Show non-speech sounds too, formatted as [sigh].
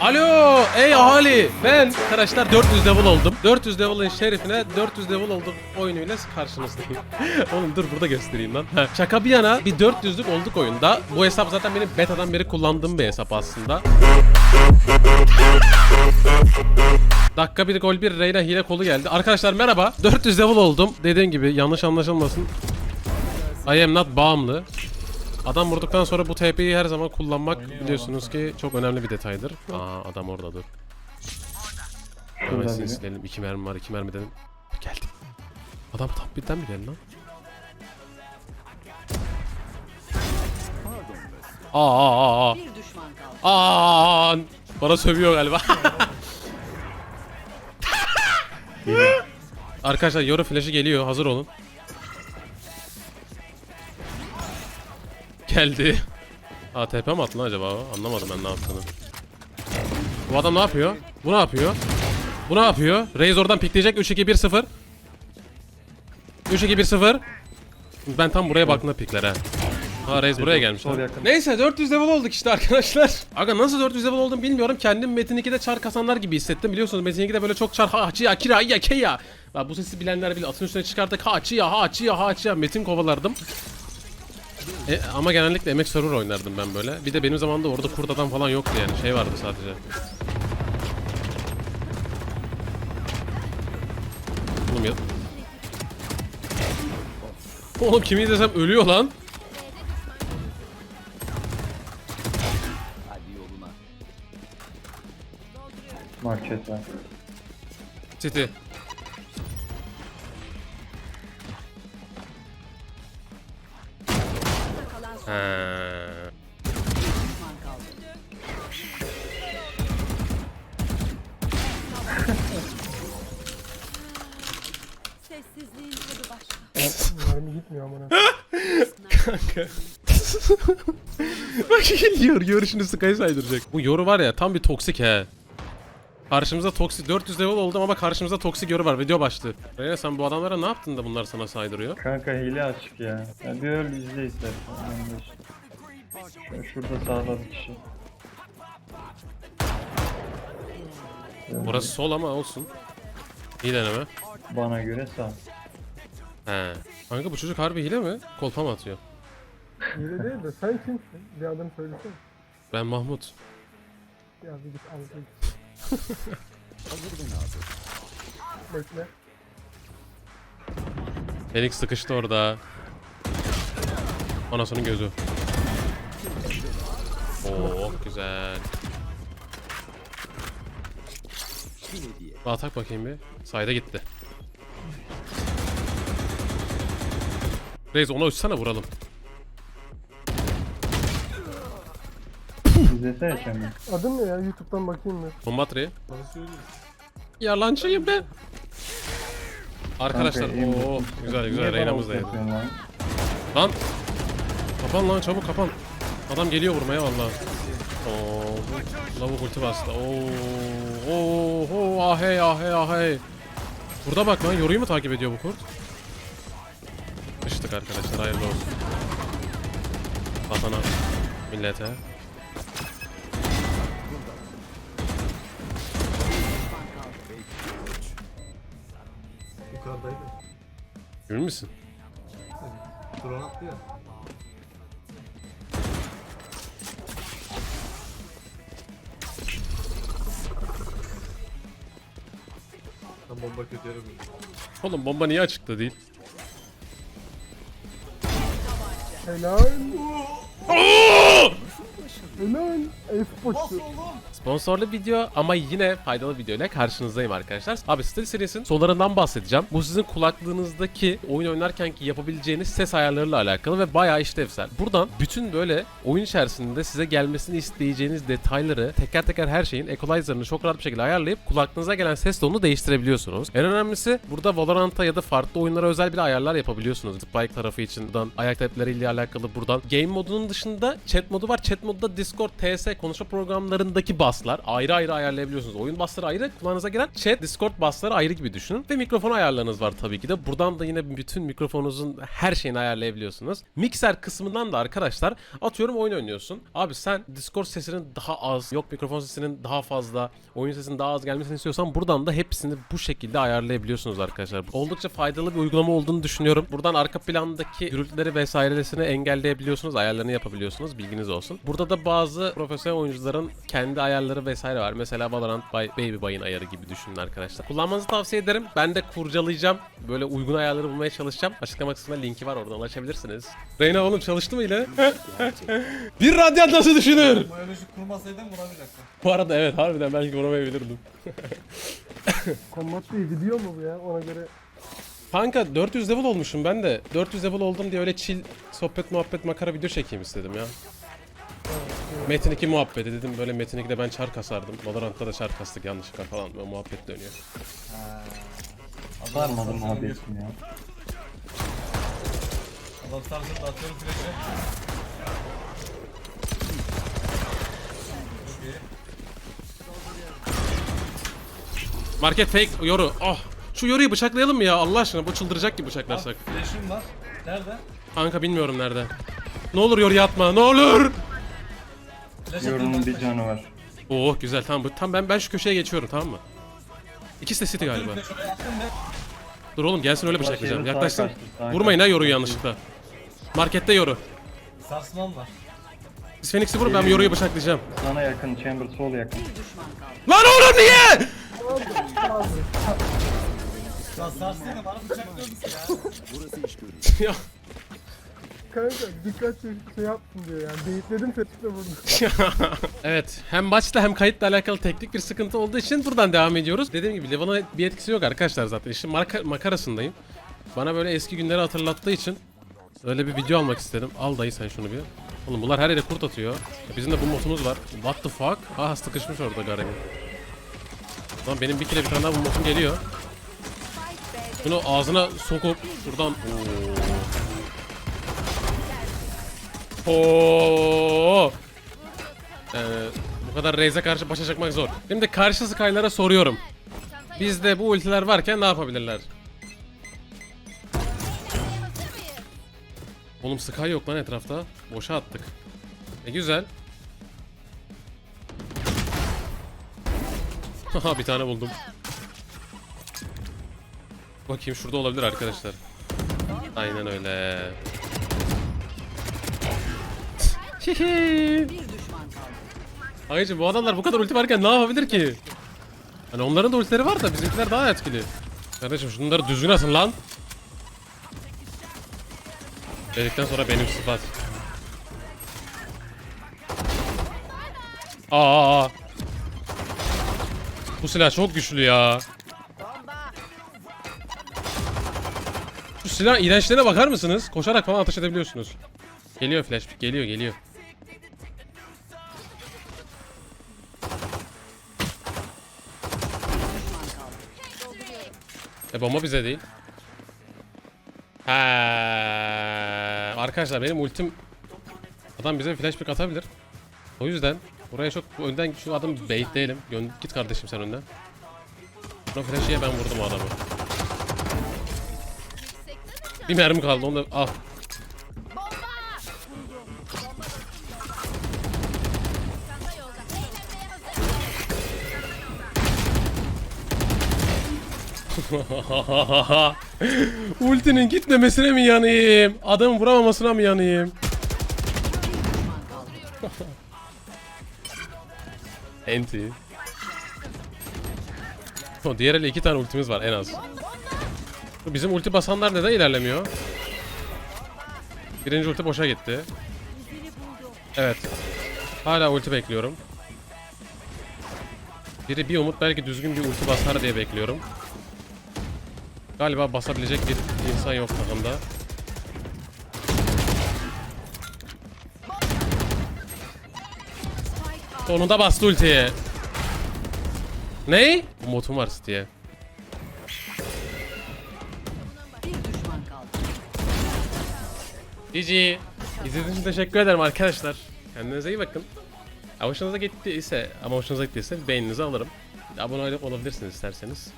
Alo ey ahali. Ben arkadaşlar 400 level oldum. 400 level'ın şerifine 400 level oldum oyunuyla karşınızdayım. [laughs] Oğlum dur burada göstereyim lan. Şaka bir yana bir 400'lük olduk oyunda. Bu hesap zaten benim betadan beri kullandığım bir hesap aslında. Dakika bir gol bir Reyna hile kolu geldi. Arkadaşlar merhaba. 400 level oldum. Dediğim gibi yanlış anlaşılmasın. I am not bağımlı Adam vurduktan sonra bu TP'yi her zaman kullanmak biliyorsunuz ki çok önemli bir detaydır. Aa adam orada dur. Hemen Şurada seni biri. silelim. İki mermi var, iki mermi dedim. Geldi. Adam top midden mi geldi lan? Aa aa aa. Bir düşman kaldı. Aa bana sövüyor galiba. [laughs] Arkadaşlar Yoru flash'ı geliyor. Hazır olun. Geldi. ATP mi attı lan acaba? Anlamadım ben ne yaptığını. Bu adam ne yapıyor? Bu ne yapıyor? Bu ne yapıyor? Oradan pikleyecek. 3-2-1-0. 3-2-1-0. Ben tam buraya baktığımda pikler ha. Ha Reis buraya gelmiş. Yakın. Neyse 400 level olduk işte arkadaşlar. Aga nasıl 400 level oldum bilmiyorum. Kendim Metin 2'de çar kasanlar gibi hissettim. Biliyorsunuz Metin 2'de böyle çok çar ha ya kira ya ke ya. Bak bu sesi bilenler bilir. Atın üstüne çıkardık ha ya ha ya ha ya Metin kovalardım. E, ama genellikle emek server oynardım ben böyle. Bir de benim zamanımda orada kurt adam falan yoktu yani. Şey vardı sadece. Oğlum ya. [laughs] Oğlum kimi izlesem ölüyor lan. Market var. City. Kaldı. Sessizliğin tadı başka. Mermi gitmiyor amına. Bak geliyor. Görüşünü Sky saydıracak. Bu yoru var ya tam bir toksik he. Karşımıza toksik 400 level oldum ama karşımıza toksik yoru var. Video başlığı. Reyna sen bu adamlara ne yaptın da bunlar sana saydırıyor? Kanka hile açık ya. ya bir öl izle istersen. Ben de işte. Şurada sağda bir kişi. Burası sol ama olsun. İyi deneme. Bana göre sağ. He. Kanka bu çocuk harbi hile mi? Kolpa mı atıyor? Hile değil de sen kimsin? Bir adını söylesene. Ben Mahmut. Ya bir git [laughs] al git. Bekle. Phoenix sıkıştı orada. Anasının gözü. Oo güzel. Atak bakayım bir. Sayda gitti. Reis ona uçsana vuralım. İzlesene kendini. Adın ne ya? Youtube'dan bakayım bir. Bombatri. Yalancıyım ben. Arkadaşlar Kanka, iyi o misin? güzel Niye güzel bana Reyna'mız da yedi. lan? Lan. Kapan lan çabuk kapan. Adam geliyor vurmaya vallahi. Oo. Lavuk ulti bastı. Oo. Oo. Oo. Ahey ahey ahey. Burada bak lan yoruyu mu takip ediyor bu kurt? Sıçtık arkadaşlar hayırlı olsun. Vatana. Millete. Yukarıdaydı. Emin misin? Drone attı ya. Ben bomba kötü yere. Oğlum bomba niye açıkta değil? Helal. Helal. F-Poçu. Sponsorlu video ama yine faydalı video ile karşınızdayım arkadaşlar. Abi Steel Series'in sonlarından bahsedeceğim. Bu sizin kulaklığınızdaki oyun oynarken ki yapabileceğiniz ses ayarlarıyla alakalı ve bayağı işlevsel. Buradan bütün böyle oyun içerisinde size gelmesini isteyeceğiniz detayları teker teker her şeyin equalizer'ını çok rahat bir şekilde ayarlayıp kulaklığınıza gelen ses tonunu değiştirebiliyorsunuz. En önemlisi burada Valorant'a ya da farklı oyunlara özel bir ayarlar yapabiliyorsunuz. Spike tarafı için buradan ayak tapleriyle alakalı buradan. Game modunun dışında chat modu var. Chat modda Discord, TS konuşma programlarındaki baslar ayrı ayrı ayarlayabiliyorsunuz. Oyun basları ayrı, kulağınıza giren chat, Discord basları ayrı gibi düşünün. Ve mikrofon ayarlarınız var tabii ki de. Buradan da yine bütün mikrofonunuzun her şeyini ayarlayabiliyorsunuz. Mikser kısmından da arkadaşlar atıyorum oyun oynuyorsun. Abi sen Discord sesinin daha az, yok mikrofon sesinin daha fazla, oyun sesinin daha az gelmesini istiyorsan buradan da hepsini bu şekilde ayarlayabiliyorsunuz arkadaşlar. Oldukça faydalı bir uygulama olduğunu düşünüyorum. Buradan arka plandaki gürültüleri vesairesini engelleyebiliyorsunuz, ayarlarını yapabiliyorsunuz. Bilginiz olsun. Burada da bazı profesyonel oyuncuların kendi ayarları vesaire var. Mesela Valorant by Baby Bay'ın ayarı gibi düşünün arkadaşlar. Kullanmanızı tavsiye ederim. Ben de kurcalayacağım. Böyle uygun ayarları bulmaya çalışacağım. Açıklama kısmında linki var oradan ulaşabilirsiniz. Reyna oğlum çalıştı mı yine? [laughs] bir radyant nasıl düşünür? Mayoloji kurmasaydın vuramayacaktın. Bu arada evet harbiden belki vuramayabilirdim. Combat değil gidiyor mu bu ya ona göre. Kanka 400 level olmuşum ben de. 400 level oldum diye öyle chill sohbet muhabbet makara video çekeyim istedim ya. Metin 2 muhabbeti dedim böyle Metin 2'de ben çar kasardım. Valorant'ta da çar kastık yanlışlıkla falan böyle muhabbet dönüyor. Sarmadım abi ismi ya. Adam sarsın da atıyorum flash'e. Çok iyi. Market fake yoru. Oh. Şu yoruyu bıçaklayalım mı ya Allah aşkına bu çıldıracak gibi bıçaklarsak. Flash'im var. Nerede? Kanka bilmiyorum nerede. Ne olur yoruya atma ne olur. Atayım bir canı var. Oh güzel tamam bu tam ben ben şu köşeye geçiyorum tamam mı? İkisi de city galiba. Dur oğlum gelsin öyle bıçaklayacağım. Sağa Yaklaşsın. Vurmayın ha yoruyu yanlışlıkla. Markette yoru. sarsmam var. Siz Phoenix'i vurun ben yoruyu bıçaklayacağım. Sana yakın, chamber sol yakın. Bir düşman kaldı. Lan oğlum niye? Ya sarsaydı bana bıçaklıyorduk ya. ya Kanka dikkat çekip şey yapsın diyor yani. Beyitledim seçikle [laughs] vurdum. Evet hem maçla hem kayıtla alakalı teknik bir sıkıntı olduğu için buradan devam ediyoruz. Dediğim gibi Levan'a bir etkisi yok arkadaşlar zaten. İşin marka- makarasındayım. Bana böyle eski günleri hatırlattığı için öyle bir video almak istedim. Al dayı sen şunu bir. Oğlum bunlar her yere kurt atıyor. Bizim de bu motumuz var. What the fuck? Ah sıkışmış orada Garen. Lan benim bir kere bir tane daha bu motum geliyor. Bunu ağzına sokup şuradan... Oo. Oo. Ee, bu kadar Reis'e karşı başa çıkmak zor. Şimdi karşı Sky'lara soruyorum. Bizde bu ultiler varken ne yapabilirler? Oğlum Sky yok lan etrafta. Boşa attık. E güzel. Haha bir tane buldum. Bakayım şurada olabilir arkadaşlar. Aynen öyle. Bir düşman kaldı. Hayır bu adamlar bu kadar ulti varken ne yapabilir ki? Hani onların da ultileri var da bizimkiler daha etkili. Kardeşim şunları düzgün atın lan. Dedikten sonra benim sıfat. Aa. Bu silah çok güçlü ya. Şu silah iğrençliğine bakar mısınız? Koşarak falan ateş edebiliyorsunuz. Geliyor flash, geliyor geliyor. E bomba bize değil. Ha. Arkadaşlar benim ultim adam bize flash pick atabilir. O yüzden buraya çok önden şu adam bait değilim. Gön git kardeşim sen önden. Buna flash'ı ye ben vurdum o adamı. Bir mermi kaldı onu da al. [laughs] Ultinin gitmemesine mi yanayım? Adamın vuramamasına mı yanayım? [laughs] Enti. O diğer ele iki tane ultimiz var en az. Bizim ulti basanlar neden ilerlemiyor? Birinci ulti boşa gitti. Evet. Hala ulti bekliyorum. Biri bir umut belki düzgün bir ulti basar diye bekliyorum. Galiba basabilecek bir insan yok takımda. Sonunda bastı ultiyi. Ne? Motum var diye. GG. İzlediğiniz için teşekkür ederim arkadaşlar. Kendinize iyi bakın. Ya hoşunuza gittiyse ama hoşunuza gittiyse beğeninizi alırım. Abone olabilirsiniz isterseniz.